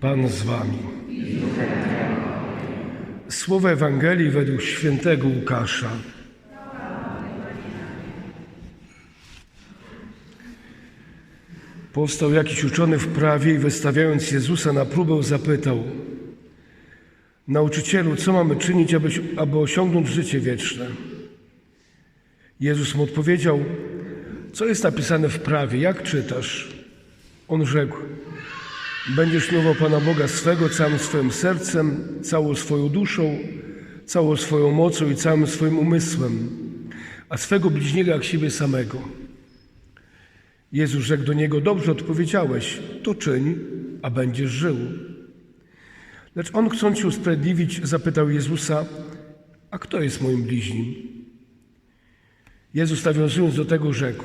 Pan z wami. Słowo Ewangelii według świętego Łukasza. Powstał jakiś uczony w prawie i wystawiając Jezusa na próbę zapytał Nauczycielu, co mamy czynić, aby, aby osiągnąć życie wieczne? Jezus mu odpowiedział Co jest napisane w prawie? Jak czytasz? On rzekł Będziesz miłował Pana Boga swego całym swoim sercem, całą swoją duszą, całą swoją mocą i całym swoim umysłem, a swego bliźniego jak siebie samego. Jezus rzekł do niego: Dobrze odpowiedziałeś, to czyń, a będziesz żył. Lecz on, chcąc się usprawiedliwić, zapytał Jezusa: A kto jest moim bliźnim? Jezus, nawiązując do tego, rzekł: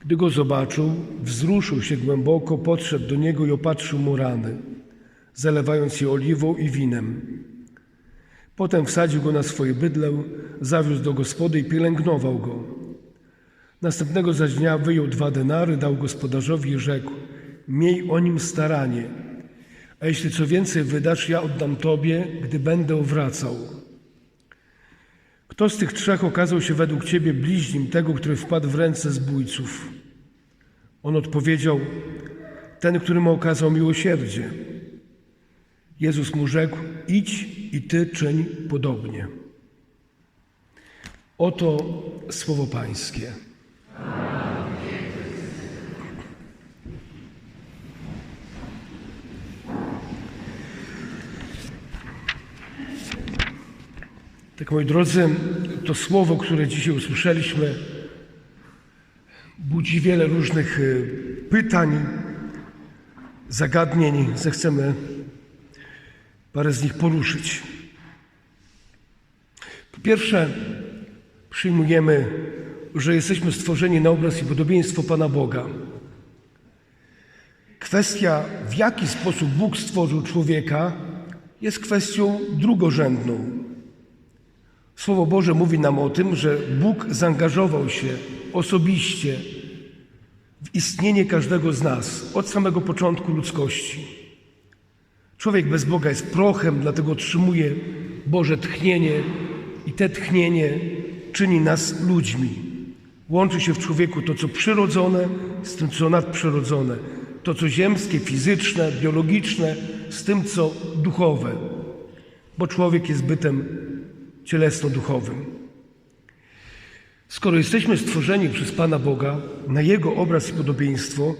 Gdy go zobaczył, wzruszył się głęboko, podszedł do niego i opatrzył mu rany, zalewając je oliwą i winem. Potem wsadził go na swoje bydlę, zawiózł do gospody i pielęgnował go. Następnego zaś dnia wyjął dwa denary, dał gospodarzowi i rzekł: Miej o nim staranie, a jeśli co więcej wydasz, ja oddam tobie, gdy będę wracał. Kto z tych trzech okazał się według ciebie bliźnim tego, który wpadł w ręce zbójców? On odpowiedział: Ten, który mu okazał miłosierdzie. Jezus mu rzekł: Idź i ty czyń podobnie. Oto słowo Pańskie. Tak, moi drodzy, to słowo, które dzisiaj usłyszeliśmy, budzi wiele różnych y, pytań, zagadnień. Zechcemy parę z nich poruszyć. Po pierwsze, przyjmujemy, że jesteśmy stworzeni na obraz i podobieństwo Pana Boga. Kwestia, w jaki sposób Bóg stworzył człowieka, jest kwestią drugorzędną. Słowo Boże mówi nam o tym, że Bóg zaangażował się osobiście w istnienie każdego z nas od samego początku ludzkości. Człowiek bez Boga jest prochem, dlatego otrzymuje Boże tchnienie i te tchnienie czyni nas ludźmi. Łączy się w człowieku to, co przyrodzone, z tym, co nadprzyrodzone, to, co ziemskie, fizyczne, biologiczne, z tym, co duchowe, bo człowiek jest bytem cielesno-duchowym. Skoro jesteśmy stworzeni przez Pana Boga na Jego obraz i podobieństwo,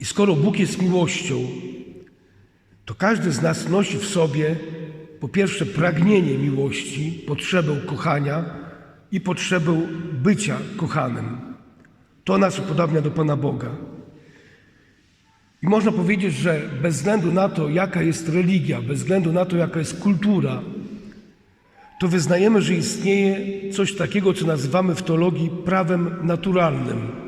i skoro Bóg jest miłością, to każdy z nas nosi w sobie po pierwsze pragnienie miłości, potrzebę kochania i potrzebę bycia kochanym. To nas upodabnia do Pana Boga. I można powiedzieć, że bez względu na to, jaka jest religia, bez względu na to, jaka jest kultura, to wyznajemy, że istnieje coś takiego, co nazywamy w teologii prawem naturalnym.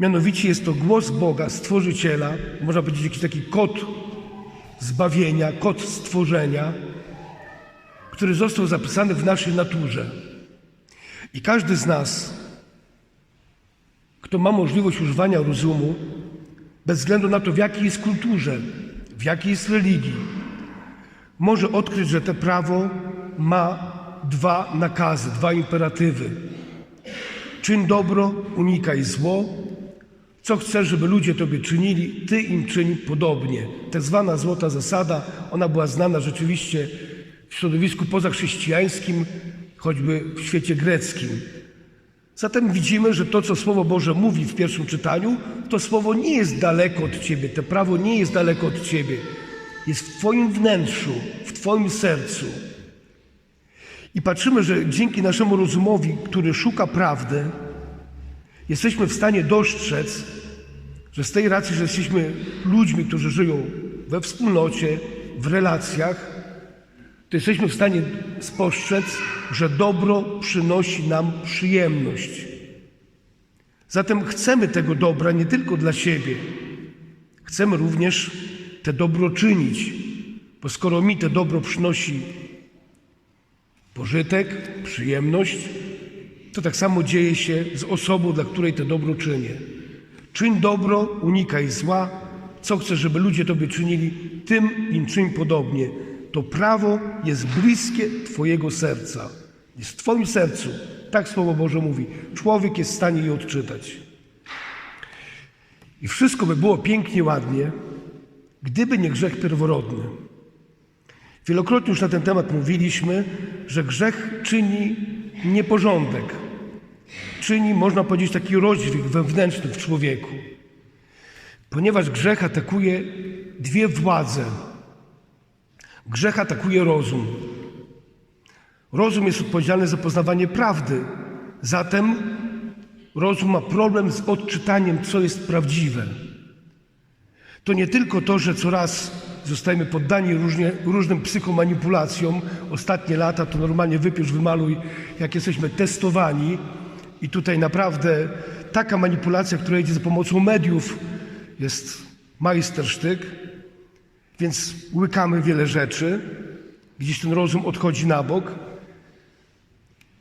Mianowicie jest to głos Boga, Stworzyciela, można powiedzieć jakiś taki kod zbawienia, kod stworzenia, który został zapisany w naszej naturze. I każdy z nas, kto ma możliwość używania rozumu, bez względu na to, w jakiej jest kulturze, w jakiej jest religii, może odkryć, że to prawo ma dwa nakazy, dwa imperatywy. Czyń dobro, unikaj zło. Co chcesz, żeby ludzie Tobie czynili, Ty im czyń podobnie. Tak zwana złota zasada, ona była znana rzeczywiście w środowisku pozachrześcijańskim, choćby w świecie greckim. Zatem widzimy, że to, co Słowo Boże mówi w pierwszym czytaniu, to Słowo nie jest daleko od Ciebie, to prawo nie jest daleko od Ciebie. Jest w Twoim wnętrzu, w Twoim sercu. I patrzymy, że dzięki naszemu rozumowi, który szuka prawdy, jesteśmy w stanie dostrzec, że z tej racji, że jesteśmy ludźmi, którzy żyją we wspólnocie, w relacjach, to jesteśmy w stanie spostrzec, że dobro przynosi nam przyjemność. Zatem chcemy tego dobra nie tylko dla siebie, chcemy również te dobro czynić, bo skoro mi te dobro przynosi pożytek, przyjemność, to tak samo dzieje się z osobą, dla której to dobro czynię. Czyń dobro, unikaj zła. Co chcesz, żeby ludzie Tobie czynili, tym im czyń podobnie. To prawo jest bliskie Twojego serca. Jest w Twoim sercu. Tak Słowo Boże mówi. Człowiek jest w stanie je odczytać. I wszystko by było pięknie, ładnie, gdyby nie grzech pierworodny. Wielokrotnie już na ten temat mówiliśmy, że grzech czyni nieporządek. Czyni, można powiedzieć, taki rozdźwięk wewnętrzny w człowieku. Ponieważ grzech atakuje dwie władze. Grzech atakuje rozum. Rozum jest odpowiedzialny za poznawanie prawdy. Zatem rozum ma problem z odczytaniem, co jest prawdziwe. To nie tylko to, że coraz zostajemy poddani różnie, różnym psychomanipulacjom. Ostatnie lata to normalnie wypisz, wymaluj, jak jesteśmy testowani. I tutaj naprawdę taka manipulacja, która idzie za pomocą mediów, jest majstersztyk. Więc łykamy wiele rzeczy, gdzieś ten rozum odchodzi na bok.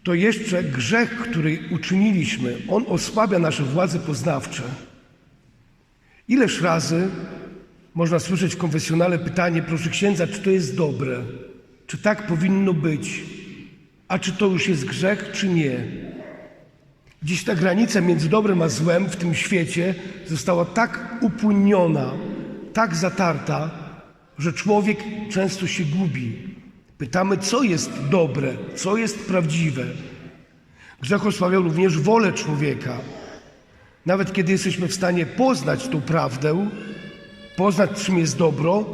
To jeszcze grzech, który uczyniliśmy, on osłabia nasze władze poznawcze. Ileż razy można słyszeć w konfesjonale pytanie, proszę księdza, czy to jest dobre? Czy tak powinno być? A czy to już jest grzech, czy nie? Dziś ta granica między dobrem a złem w tym świecie została tak upłyniona, tak zatarta, że człowiek często się gubi. Pytamy, co jest dobre, co jest prawdziwe. Grzech osłabia również wolę człowieka. Nawet kiedy jesteśmy w stanie poznać tą prawdę, poznać czym jest dobro,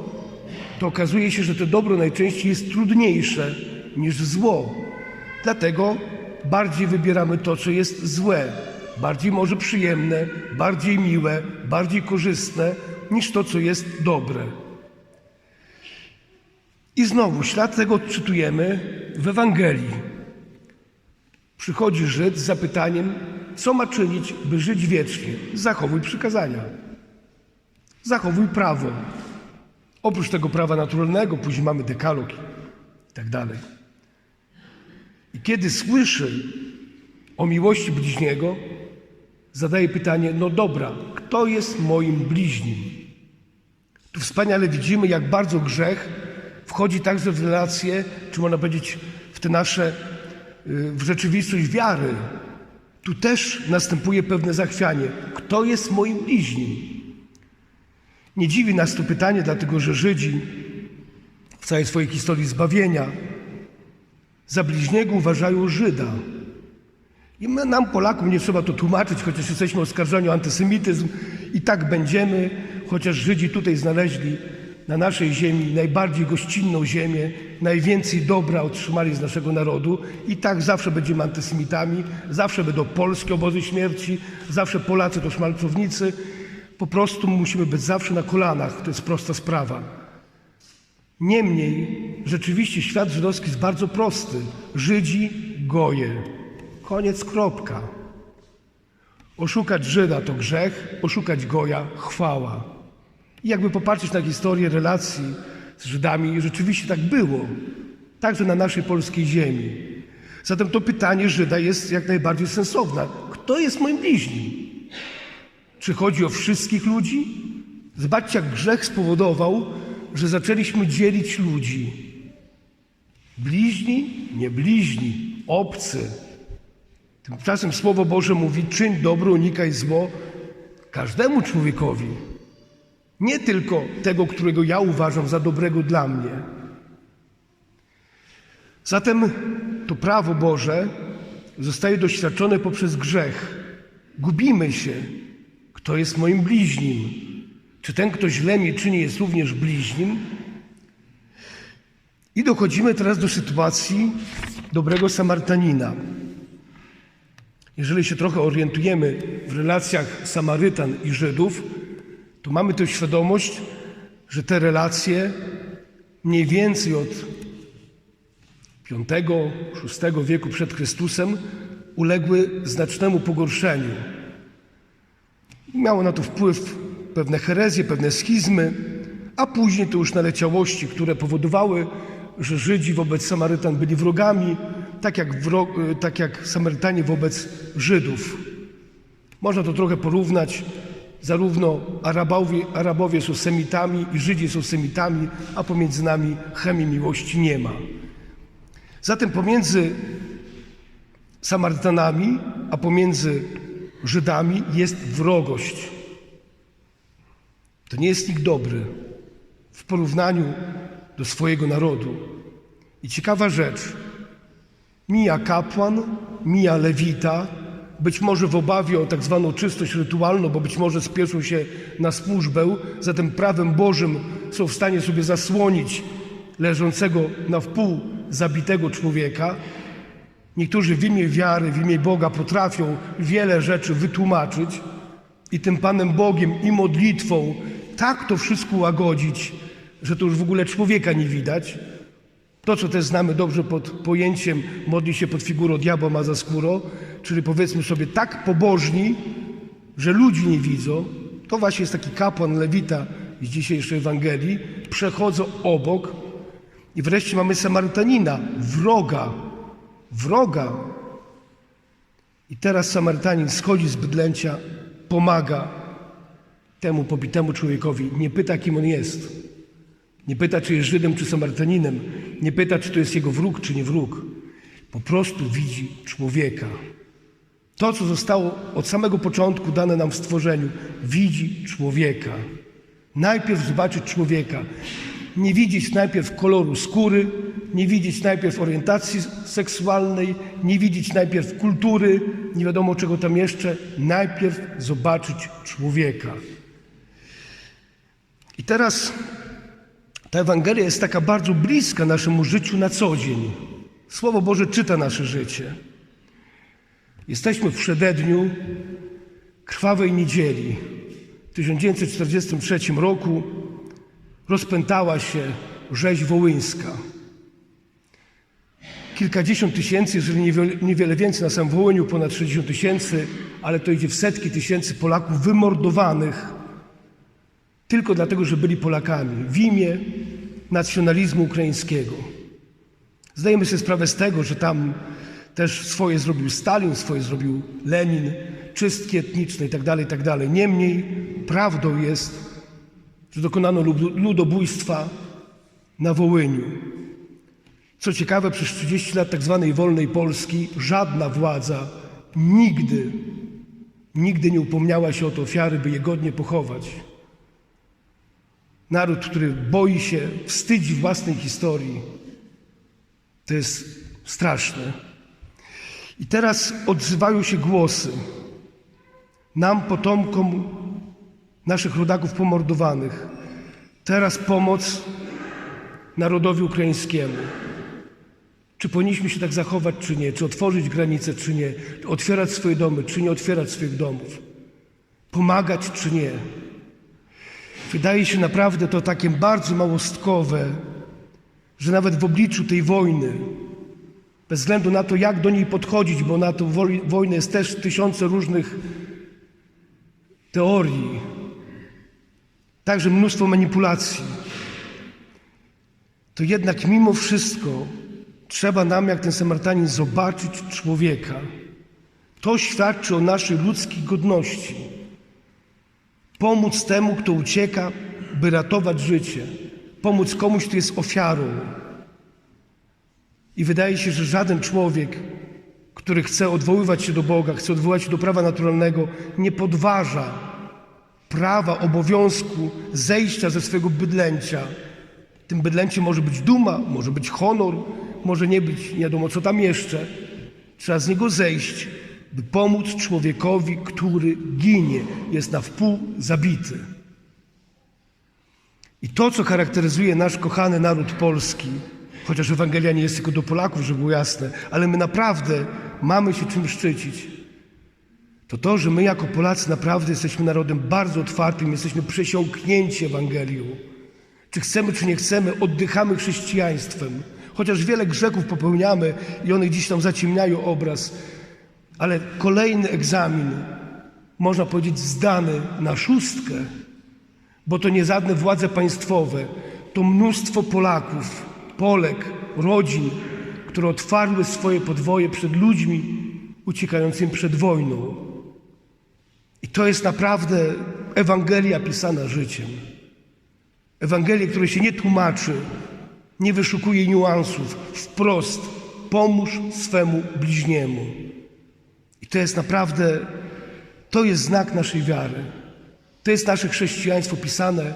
to okazuje się, że to dobro najczęściej jest trudniejsze niż zło. Dlatego bardziej wybieramy to, co jest złe, bardziej może przyjemne, bardziej miłe, bardziej korzystne niż to, co jest dobre. I znowu ślad tego odczytujemy w Ewangelii. Przychodzi Żyd z zapytaniem, co ma czynić, by żyć wiecznie? Zachowuj przykazania. Zachowuj prawo. Oprócz tego prawa naturalnego, później mamy dekalog i tak dalej. I kiedy słyszy o miłości bliźniego, zadaje pytanie: No dobra, kto jest moim bliźnim? Tu wspaniale widzimy, jak bardzo grzech wchodzi także w relacje, czy można powiedzieć, w te nasze, w rzeczywistość wiary. Tu też następuje pewne zachwianie. Kto jest moim bliźnim? Nie dziwi nas to pytanie, dlatego że Żydzi w całej swojej historii zbawienia za bliźniego uważają Żyda. I my, nam, Polakom, nie trzeba to tłumaczyć, chociaż jesteśmy oskarżeni o antysemityzm i tak będziemy, chociaż Żydzi tutaj znaleźli na naszej ziemi najbardziej gościnną ziemię, najwięcej dobra otrzymali z naszego narodu i tak zawsze będziemy antysemitami, zawsze będą polskie obozy śmierci, zawsze Polacy to szmalcownicy. Po prostu musimy być zawsze na kolanach, to jest prosta sprawa. Niemniej rzeczywiście świat żydowski jest bardzo prosty. Żydzi goje. Koniec, kropka. Oszukać Żyda to grzech, oszukać Goja chwała. I jakby popatrzeć na historię relacji z Żydami, rzeczywiście tak było. Także na naszej polskiej ziemi. Zatem to pytanie Żyda jest jak najbardziej sensowne. Kto jest moim bliźnim? Czy chodzi o wszystkich ludzi? Zobaczcie, jak grzech spowodował, że zaczęliśmy dzielić ludzi. Bliźni, niebliźni, obcy. Tymczasem Słowo Boże mówi: czyń dobro, unikaj zło każdemu człowiekowi. Nie tylko tego, którego ja uważam za dobrego dla mnie. Zatem to prawo Boże zostaje doświadczone poprzez grzech. Gubimy się. Kto jest moim bliźnim? Czy ten, kto źle mi czyni, jest również bliźnim? I dochodzimy teraz do sytuacji dobrego Samarytanina. Jeżeli się trochę orientujemy w relacjach Samarytan i Żydów, to mamy tę świadomość, że te relacje mniej więcej od V-VI wieku przed Chrystusem uległy znacznemu pogorszeniu. Miało na to wpływ pewne herezje, pewne schizmy, a później to już naleciałości, które powodowały, że Żydzi wobec Samarytan byli wrogami, tak jak, wro, tak jak Samarytanie wobec Żydów. Można to trochę porównać. Zarówno Arabowie, Arabowie są Semitami i Żydzi są Semitami, a pomiędzy nami chemii miłości nie ma. Zatem pomiędzy Samarytanami, a pomiędzy Żydami jest wrogość. To nie jest nikt dobry w porównaniu do swojego narodu. I ciekawa rzecz, mija kapłan, mija lewita, być może w obawie o tak zwaną czystość rytualną, bo być może spieszą się na służbę, zatem prawem Bożym są w stanie sobie zasłonić leżącego na wpół zabitego człowieka. Niektórzy w imię wiary, w imię Boga potrafią wiele rzeczy wytłumaczyć i tym Panem Bogiem i modlitwą tak to wszystko łagodzić, że to już w ogóle człowieka nie widać. To, co też znamy dobrze pod pojęciem modli się pod figurą diabła ma za skórą, czyli powiedzmy sobie tak pobożni, że ludzi nie widzą, to właśnie jest taki kapłan lewita z dzisiejszej Ewangelii, przechodzą obok i wreszcie mamy Samarytanina, wroga, wroga. I teraz Samarytanin schodzi z bydlęcia, pomaga temu pobitemu człowiekowi, nie pyta, kim on jest. Nie pyta, czy jest Żydem, czy Samarytaninem. Nie pyta, czy to jest jego wróg, czy nie wróg. Po prostu widzi człowieka. To, co zostało od samego początku dane nam w stworzeniu, widzi człowieka. Najpierw zobaczyć człowieka. Nie widzieć najpierw koloru skóry, nie widzieć najpierw orientacji seksualnej, nie widzieć najpierw kultury, nie wiadomo czego tam jeszcze. Najpierw zobaczyć człowieka. I teraz ta Ewangelia jest taka bardzo bliska naszemu życiu na co dzień. Słowo Boże czyta nasze życie. Jesteśmy w przededniu krwawej niedzieli. W 1943 roku rozpętała się rzeź wołyńska. Kilkadziesiąt tysięcy, jeżeli niewiele więcej, na samym Wołyniu ponad 60 tysięcy, ale to idzie w setki tysięcy Polaków wymordowanych tylko dlatego, że byli Polakami w imię nacjonalizmu ukraińskiego. Zdajemy sobie sprawę z tego, że tam też swoje zrobił Stalin, swoje zrobił Lenin, czystki etniczne itd., tak itd. Tak Niemniej prawdą jest, że dokonano ludobójstwa na Wołyniu. Co ciekawe, przez 30 lat tak zwanej wolnej Polski żadna władza nigdy, nigdy nie upomniała się o te ofiary, by je godnie pochować. Naród, który boi się, wstydzi własnej historii. To jest straszne. I teraz odzywają się głosy. Nam, potomkom naszych rodaków pomordowanych, teraz pomoc narodowi ukraińskiemu. Czy powinniśmy się tak zachować, czy nie? Czy otworzyć granice, czy nie? Otwierać swoje domy, czy nie otwierać swoich domów? Pomagać, czy nie? Wydaje się naprawdę to takie bardzo małostkowe, że nawet w obliczu tej wojny, bez względu na to, jak do niej podchodzić, bo na tę wojnę jest też tysiące różnych teorii, także mnóstwo manipulacji, to jednak mimo wszystko trzeba nam, jak ten Samarytanin, zobaczyć człowieka. To świadczy o naszej ludzkiej godności pomóc temu, kto ucieka, by ratować życie, pomóc komuś, kto jest ofiarą. I wydaje się, że żaden człowiek, który chce odwoływać się do Boga, chce odwoływać się do prawa naturalnego, nie podważa prawa, obowiązku zejścia ze swojego bydlęcia. Tym bydlęciem może być duma, może być honor, może nie być nie wiadomo co tam jeszcze. Trzeba z niego zejść by pomóc człowiekowi, który ginie, jest na wpół zabity. I to, co charakteryzuje nasz kochany naród polski, chociaż Ewangelia nie jest tylko do Polaków, żeby było jasne, ale my naprawdę mamy się czym szczycić, to to, że my jako Polacy naprawdę jesteśmy narodem bardzo otwartym, jesteśmy przesiąknięci Ewangelią. Czy chcemy, czy nie chcemy, oddychamy chrześcijaństwem. Chociaż wiele grzechów popełniamy i one gdzieś tam zaciemniają obraz, ale kolejny egzamin, można powiedzieć, zdany na szóstkę, bo to nie żadne władze państwowe, to mnóstwo Polaków, Polek, rodzin, które otwarły swoje podwoje przed ludźmi uciekającymi przed wojną. I to jest naprawdę Ewangelia pisana życiem. Ewangelia, której się nie tłumaczy, nie wyszukuje niuansów, wprost pomóż swemu bliźniemu. I to jest naprawdę, to jest znak naszej wiary. To jest nasze chrześcijaństwo pisane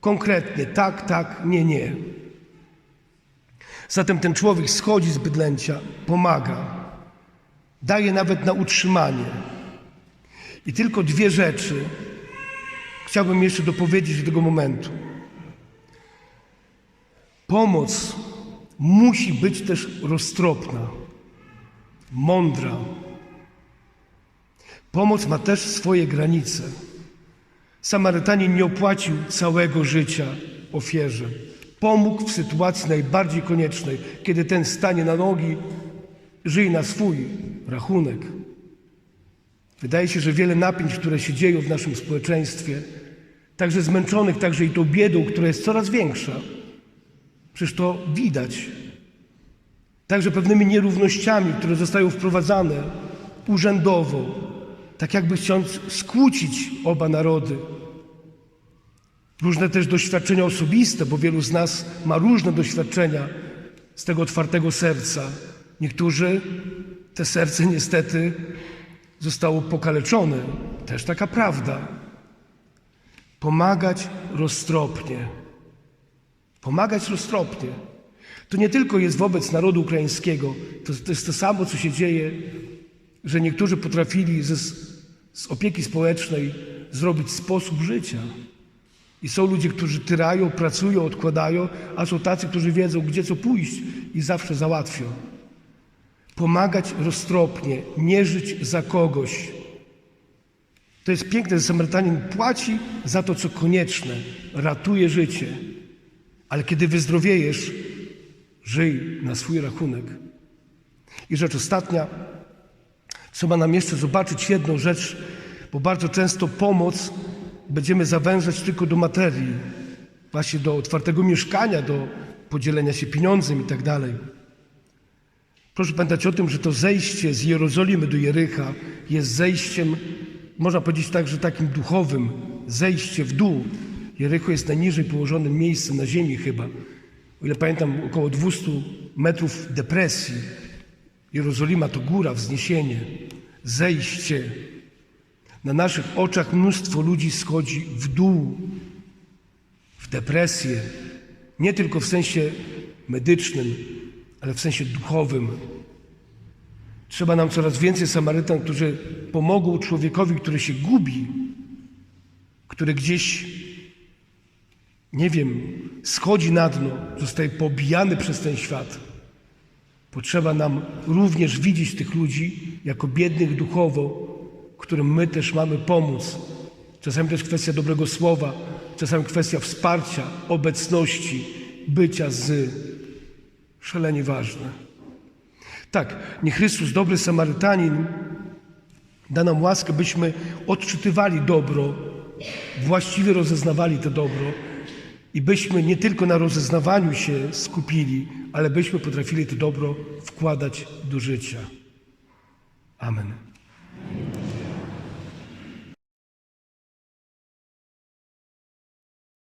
konkretnie, tak, tak, nie, nie. Zatem ten człowiek schodzi z bydlęcia, pomaga, daje nawet na utrzymanie. I tylko dwie rzeczy chciałbym jeszcze dopowiedzieć do tego momentu. Pomoc musi być też roztropna, mądra. Pomoc ma też swoje granice. Samarytanin nie opłacił całego życia ofierze. Pomógł w sytuacji najbardziej koniecznej, kiedy ten stanie na nogi, żyje na swój rachunek. Wydaje się, że wiele napięć, które się dzieją w naszym społeczeństwie, także zmęczonych, także i tą biedą, która jest coraz większa, przecież to widać. Także pewnymi nierównościami, które zostają wprowadzane urzędowo, tak jakby chcąc skłócić oba narody. Różne też doświadczenia osobiste, bo wielu z nas ma różne doświadczenia z tego otwartego serca. Niektórzy te serce niestety zostało pokaleczone. Też taka prawda. Pomagać roztropnie. Pomagać roztropnie. To nie tylko jest wobec narodu ukraińskiego, to, to jest to samo, co się dzieje, że niektórzy potrafili ze, z opieki społecznej zrobić sposób życia. I są ludzie, którzy tyrają, pracują, odkładają, a są tacy, którzy wiedzą, gdzie co pójść i zawsze załatwią. Pomagać roztropnie, nie żyć za kogoś. To jest piękne, że Samarytanin płaci za to, co konieczne, ratuje życie. Ale kiedy wyzdrowiejesz, żyj na swój rachunek. I rzecz ostatnia, trzeba nam jeszcze zobaczyć jedną rzecz, bo bardzo często pomoc będziemy zawężać tylko do materii, właśnie do otwartego mieszkania, do podzielenia się pieniądzem i tak dalej. Proszę pamiętać o tym, że to zejście z Jerozolimy do Jericha jest zejściem, można powiedzieć tak, że takim duchowym, zejście w dół. Jericho jest najniżej położonym miejscem na ziemi chyba. O ile pamiętam, około 200 metrów depresji. Jerozolima to góra, wzniesienie, zejście. Na naszych oczach mnóstwo ludzi schodzi w dół, w depresję. Nie tylko w sensie medycznym, ale w sensie duchowym. Trzeba nam coraz więcej Samarytan, którzy pomogą człowiekowi, który się gubi, który gdzieś, nie wiem, schodzi na dno, zostaje pobijany przez ten świat. Potrzeba nam również widzieć tych ludzi jako biednych duchowo, którym my też mamy pomóc. Czasami jest kwestia dobrego słowa, czasami kwestia wsparcia, obecności, bycia z. Szalenie ważne. Tak, nie Chrystus, dobry Samarytanin, da nam łaskę, byśmy odczytywali dobro, właściwie rozeznawali to dobro i byśmy nie tylko na rozeznawaniu się skupili, ale byśmy potrafili to dobro wkładać do życia. Amen.